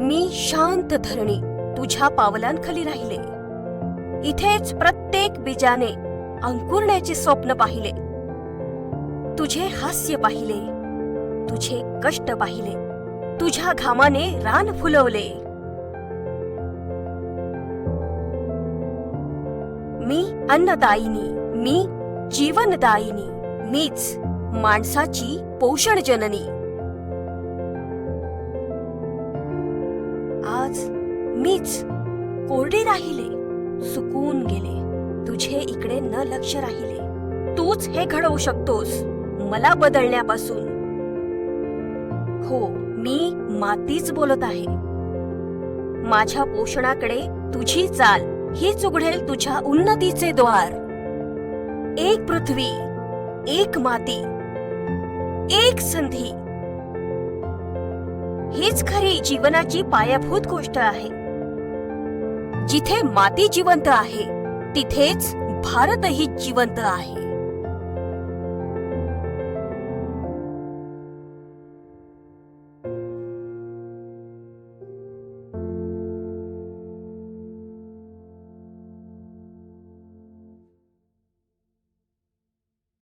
मी शांत धरणी तुझ्या पावलांखाली राहिले. इथेच प्रत्येक बीजाने अंकुरण्याचे स्वप्न पाहिले. तुझे हास्य पाहिले. तुझे कष्ट पाहिले. तुझ्या घामाने रान फुलवले. मी अन्नदायिनी मी जीवनदायिनी मीच माणसाची पोषण जननी. आज मीच कोरडे राहिले सुकून गेले. तुझे इकडे न लक्ष राहिले. तूच हे घडवू शकतोस मला बदलण्यापासून. हो मी मातीच बोलत आहे. माझ्या पोषणाकडे तुझी चाल हीच उघडेल तुझ्या उन्नतीचे द्वार. एक पृथ्वी एक माती एक संधी. हीच खरी जीवनाची पायाभूत गोष्ट आहे. जिथे माती जिवंत आहे तिथेच भारतही जिवंत आहे.